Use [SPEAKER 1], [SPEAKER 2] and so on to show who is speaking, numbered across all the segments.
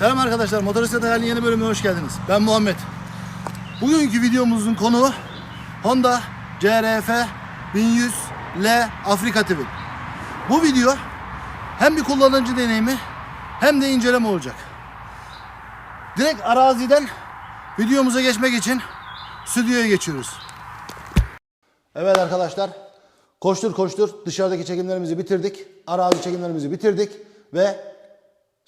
[SPEAKER 1] Selam arkadaşlar, Motoristat Hayal'in yeni bölümüne hoş geldiniz. Ben Muhammed. Bugünkü videomuzun konuğu Honda CRF 1100 L Afrika tipi. Bu video hem bir kullanıcı deneyimi hem de inceleme olacak. Direkt araziden videomuza geçmek için stüdyoya geçiyoruz. Evet arkadaşlar, koştur koştur dışarıdaki çekimlerimizi bitirdik. Arazi çekimlerimizi bitirdik ve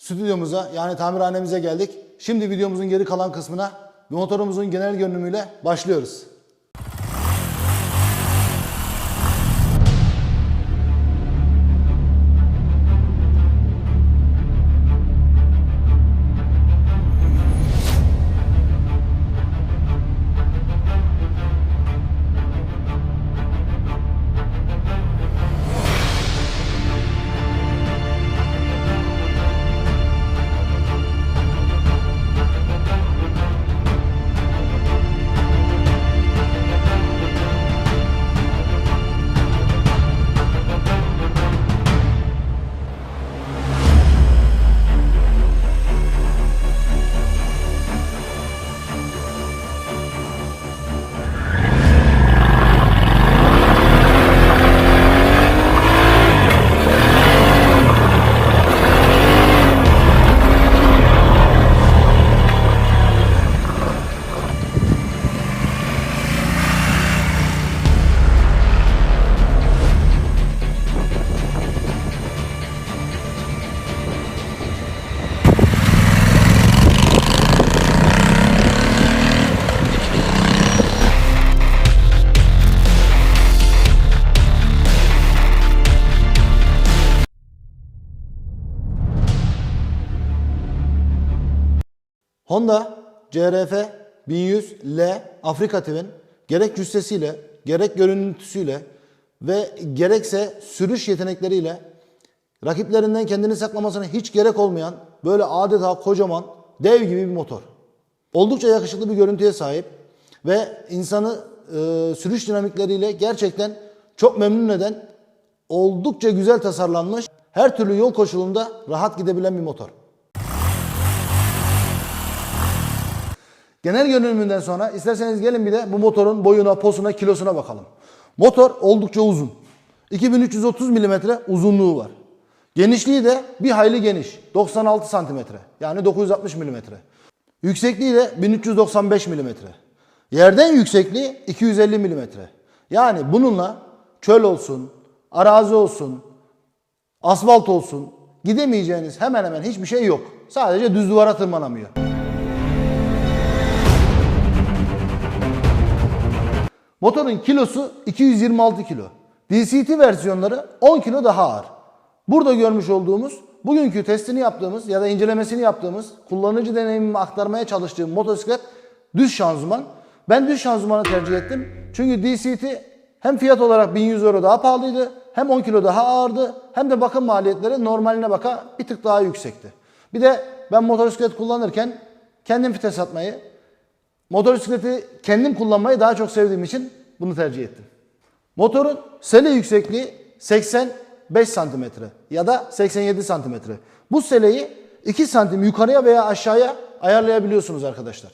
[SPEAKER 1] stüdyomuza yani tamirhanemize geldik. Şimdi videomuzun geri kalan kısmına motorumuzun genel görünümüyle başlıyoruz. Honda CRF 1100 L Afrika tipin gerek cüssesiyle, gerek görüntüsüyle ve gerekse sürüş yetenekleriyle rakiplerinden kendini saklamasına hiç gerek olmayan böyle adeta kocaman dev gibi bir motor. Oldukça yakışıklı bir görüntüye sahip ve insanı e, sürüş dinamikleriyle gerçekten çok memnun eden oldukça güzel tasarlanmış her türlü yol koşulunda rahat gidebilen bir motor. Genel görünümünden sonra isterseniz gelin bir de bu motorun boyuna, posuna, kilosuna bakalım. Motor oldukça uzun. 2330 mm uzunluğu var. Genişliği de bir hayli geniş. 96 cm. Yani 960 mm. Yüksekliği de 1395 mm. Yerden yüksekliği 250 mm. Yani bununla çöl olsun, arazi olsun, asfalt olsun gidemeyeceğiniz hemen hemen hiçbir şey yok. Sadece düz duvara tırmanamıyor. Motorun kilosu 226 kilo. DCT versiyonları 10 kilo daha ağır. Burada görmüş olduğumuz, bugünkü testini yaptığımız ya da incelemesini yaptığımız, kullanıcı deneyimimi aktarmaya çalıştığım motosiklet düz şanzıman. Ben düz şanzımanı tercih ettim. Çünkü DCT hem fiyat olarak 1100 euro daha pahalıydı, hem 10 kilo daha ağırdı, hem de bakım maliyetleri normaline baka bir tık daha yüksekti. Bir de ben motosiklet kullanırken kendim vites atmayı, Motosikleti kendim kullanmayı daha çok sevdiğim için bunu tercih ettim. Motorun sele yüksekliği 85 santimetre ya da 87 santimetre. Bu seleyi 2 santim yukarıya veya aşağıya ayarlayabiliyorsunuz arkadaşlar.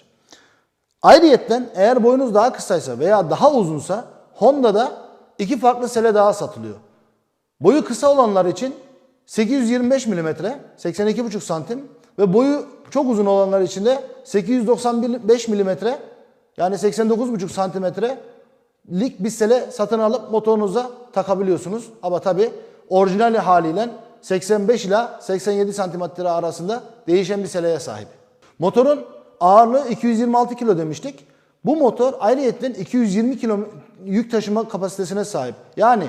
[SPEAKER 1] Ayrıyetten eğer boyunuz daha kısaysa veya daha uzunsa Honda'da iki farklı sele daha satılıyor. Boyu kısa olanlar için 825 mm, 82,5 santim ve boyu çok uzun olanlar için de 895 mm yani 89,5 santimetrelik bir sele satın alıp motorunuza takabiliyorsunuz. Ama tabi orijinal haliyle 85 ila 87 santimetre arasında değişen bir seleye sahip. Motorun ağırlığı 226 kilo demiştik. Bu motor ayrıyetten 220 kilo yük taşıma kapasitesine sahip. Yani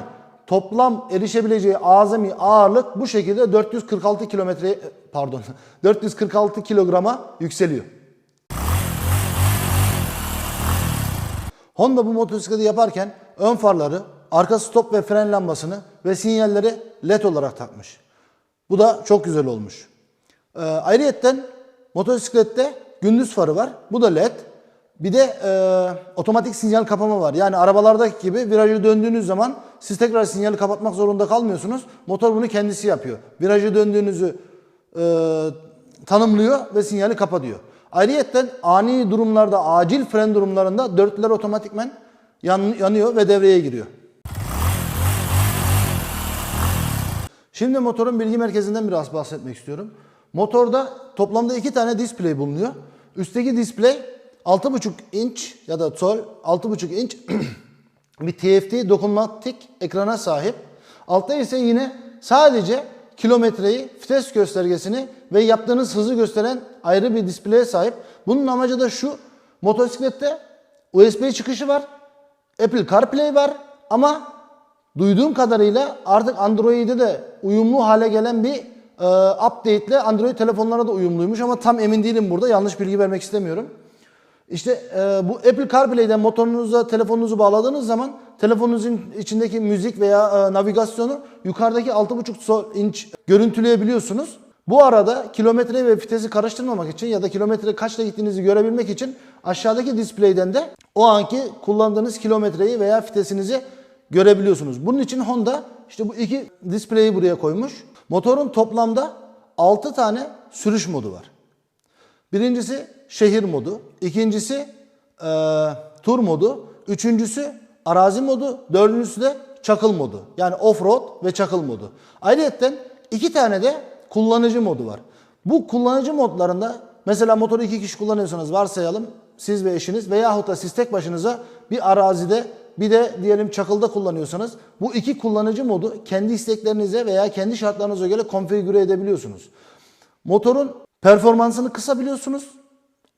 [SPEAKER 1] toplam erişebileceği azami ağırlık bu şekilde 446 kilometre pardon 446 kilograma yükseliyor. Honda bu motosikleti yaparken ön farları, arka stop ve fren lambasını ve sinyalleri led olarak takmış. Bu da çok güzel olmuş. Ee, ayrıyetten motosiklette gündüz farı var. Bu da led. Bir de e, otomatik sinyal kapama var. Yani arabalardaki gibi virajı döndüğünüz zaman siz tekrar sinyali kapatmak zorunda kalmıyorsunuz. Motor bunu kendisi yapıyor. Virajı döndüğünüzü e, tanımlıyor ve sinyali kapa diyor. Ayrıyeten ani durumlarda, acil fren durumlarında dörtlüler otomatikmen yan- yanıyor ve devreye giriyor. Şimdi motorun bilgi merkezinden biraz bahsetmek istiyorum. Motorda toplamda iki tane display bulunuyor. Üstteki display 6,5 inç ya da tol 6,5 inç bir TFT dokunmatik ekrana sahip. Altta ise yine sadece kilometreyi, vites göstergesini ve yaptığınız hızı gösteren ayrı bir displeye sahip. Bunun amacı da şu. Motosiklette USB çıkışı var. Apple CarPlay var ama duyduğum kadarıyla artık Android'e de uyumlu hale gelen bir e, update ile Android telefonlara da uyumluymuş ama tam emin değilim burada. Yanlış bilgi vermek istemiyorum. İşte e, bu Apple CarPlay'den motorunuza telefonunuzu bağladığınız zaman telefonunuzun içindeki müzik veya e, navigasyonu yukarıdaki 6,5 sol inç görüntüleyebiliyorsunuz. Bu arada kilometre ve vitesi karıştırmamak için ya da kilometre kaçta gittiğinizi görebilmek için aşağıdaki display'den de o anki kullandığınız kilometreyi veya vitesinizi görebiliyorsunuz. Bunun için Honda işte bu iki display'i buraya koymuş. Motorun toplamda 6 tane sürüş modu var. Birincisi şehir modu, ikincisi e, tur modu, üçüncüsü arazi modu, dördüncüsü de çakıl modu. Yani off-road ve çakıl modu. Ayrıca iki tane de kullanıcı modu var. Bu kullanıcı modlarında mesela motoru iki kişi kullanıyorsanız varsayalım siz ve eşiniz veyahut da siz tek başınıza bir arazide bir de diyelim çakılda kullanıyorsanız bu iki kullanıcı modu kendi isteklerinize veya kendi şartlarınıza göre konfigüre edebiliyorsunuz. Motorun performansını kısabiliyorsunuz.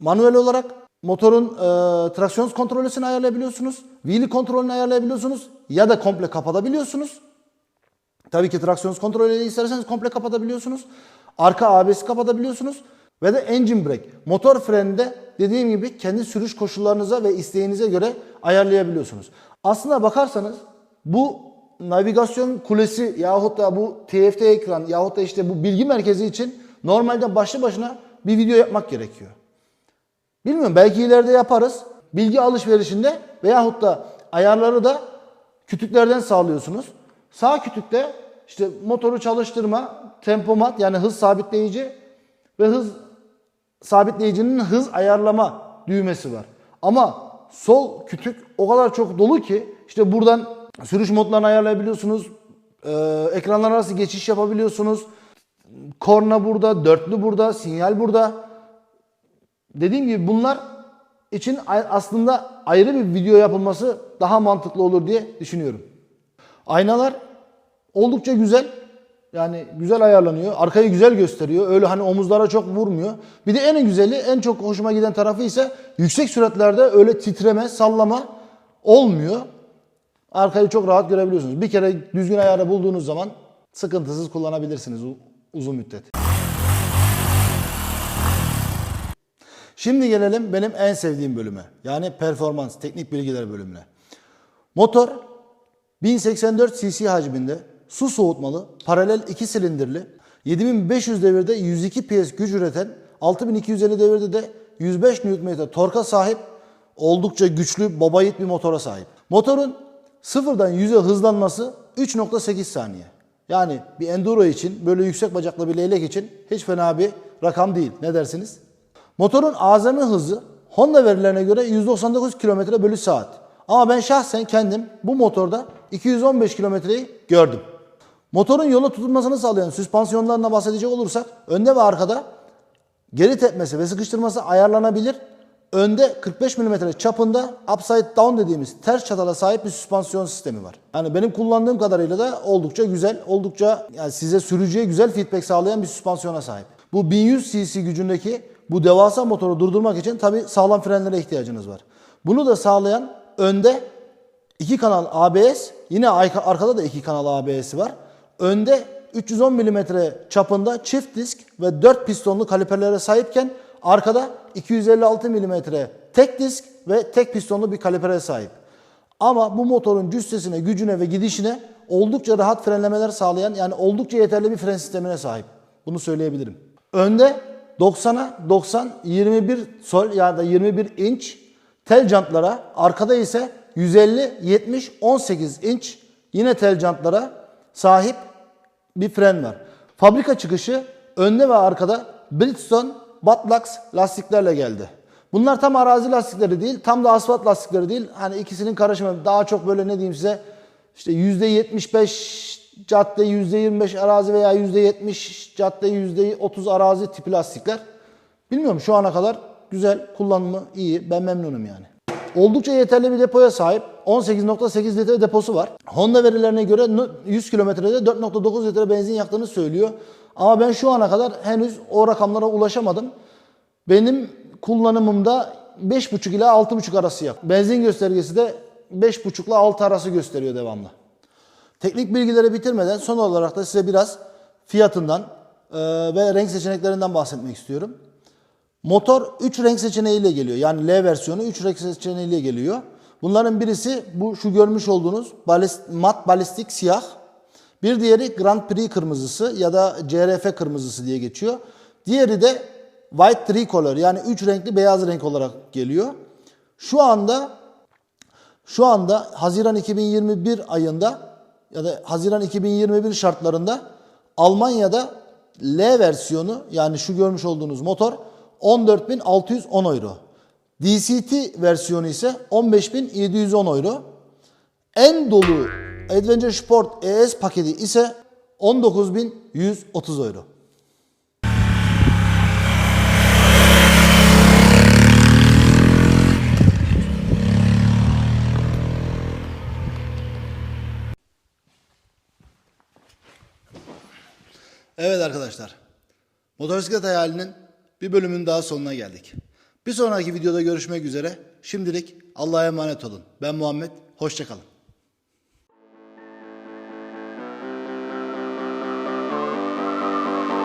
[SPEAKER 1] Manuel olarak motorun e, traksiyon kontrolünü ayarlayabiliyorsunuz. Wheelie kontrolünü ayarlayabiliyorsunuz. Ya da komple kapatabiliyorsunuz. Tabii ki traksiyon kontrolü isterseniz komple kapatabiliyorsunuz. Arka ABS'i kapatabiliyorsunuz. Ve de engine brake. Motor freninde dediğim gibi kendi sürüş koşullarınıza ve isteğinize göre ayarlayabiliyorsunuz. Aslına bakarsanız bu navigasyon kulesi yahut da bu TFT ekran yahut da işte bu bilgi merkezi için normalde başlı başına bir video yapmak gerekiyor. Bilmiyorum belki ileride yaparız. Bilgi alışverişinde veyahut da ayarları da kütüklerden sağlıyorsunuz. Sağ kütükte işte motoru çalıştırma, tempomat yani hız sabitleyici ve hız sabitleyicinin hız ayarlama düğmesi var. Ama sol kütük o kadar çok dolu ki işte buradan sürüş modlarını ayarlayabiliyorsunuz. Ee, ekranlar arası geçiş yapabiliyorsunuz. Korna burada, dörtlü burada, sinyal burada. Dediğim gibi bunlar için aslında ayrı bir video yapılması daha mantıklı olur diye düşünüyorum. Aynalar oldukça güzel. Yani güzel ayarlanıyor. Arkayı güzel gösteriyor. Öyle hani omuzlara çok vurmuyor. Bir de en güzeli, en çok hoşuma giden tarafı ise yüksek süratlerde öyle titreme, sallama olmuyor. Arkayı çok rahat görebiliyorsunuz. Bir kere düzgün ayarı bulduğunuz zaman sıkıntısız kullanabilirsiniz uzun müddet. Şimdi gelelim benim en sevdiğim bölüme. Yani performans, teknik bilgiler bölümüne. Motor 1084 cc hacminde su soğutmalı, paralel 2 silindirli, 7500 devirde 102 PS güç üreten, 6250 devirde de 105 Nm torka sahip, oldukça güçlü, baba yiğit bir motora sahip. Motorun sıfırdan 100'e hızlanması 3.8 saniye. Yani bir enduro için, böyle yüksek bacaklı bir leylek için hiç fena bir rakam değil. Ne dersiniz? Motorun azami hızı Honda verilerine göre 199 km bölü saat. Ama ben şahsen kendim bu motorda 215 kilometreyi gördüm. Motorun yola tutulmasını sağlayan süspansiyonlarına bahsedecek olursak önde ve arkada geri tepmesi ve sıkıştırması ayarlanabilir. Önde 45 mm çapında upside down dediğimiz ters çatala sahip bir süspansiyon sistemi var. Yani benim kullandığım kadarıyla da oldukça güzel, oldukça yani size sürücüye güzel feedback sağlayan bir süspansiyona sahip. Bu 1100 cc gücündeki bu devasa motoru durdurmak için tabi sağlam frenlere ihtiyacınız var. Bunu da sağlayan önde iki kanal ABS, yine arkada da iki kanal ABS'i var. Önde 310 mm çapında çift disk ve 4 pistonlu kaliperlere sahipken arkada 256 mm tek disk ve tek pistonlu bir kalipere sahip. Ama bu motorun cüssesine, gücüne ve gidişine oldukça rahat frenlemeler sağlayan yani oldukça yeterli bir fren sistemine sahip. Bunu söyleyebilirim. Önde 90'a 90 21 sol ya da 21 inç tel jantlara, arkada ise 150 70 18 inç yine tel jantlara sahip bir fren var. Fabrika çıkışı önde ve arkada Bridgestone Buttlax lastiklerle geldi. Bunlar tam arazi lastikleri değil, tam da asfalt lastikleri değil. Hani ikisinin karışımı daha çok böyle ne diyeyim size işte %75 cadde, %25 arazi veya %70 cadde, %30 arazi tipi lastikler. Bilmiyorum şu ana kadar güzel, kullanımı iyi. Ben memnunum yani. Oldukça yeterli bir depoya sahip. 18.8 litre deposu var. Honda verilerine göre 100 kilometrede 4.9 litre benzin yaktığını söylüyor. Ama ben şu ana kadar henüz o rakamlara ulaşamadım. Benim kullanımımda 5.5 ile 6.5 arası yak. Benzin göstergesi de 5.5 ile 6 arası gösteriyor devamlı. Teknik bilgileri bitirmeden son olarak da size biraz fiyatından e, ve renk seçeneklerinden bahsetmek istiyorum. Motor 3 renk seçeneğiyle geliyor. Yani L versiyonu 3 renk seçeneğiyle geliyor. Bunların birisi bu şu görmüş olduğunuz mat balistik siyah. Bir diğeri Grand Prix kırmızısı ya da CRF kırmızısı diye geçiyor. Diğeri de White Tricolor yani 3 renkli beyaz renk olarak geliyor. Şu anda şu anda Haziran 2021 ayında ya da Haziran 2021 şartlarında Almanya'da L versiyonu yani şu görmüş olduğunuz motor 14.610 euro. DCT versiyonu ise 15.710 euro. En dolu Adventure Sport ES paketi ise 19.130 euro. Evet arkadaşlar. Motosiklet hayalinin bir bölümün daha sonuna geldik. Bir sonraki videoda görüşmek üzere. Şimdilik Allah'a emanet olun. Ben Muhammed. Hoşçakalın.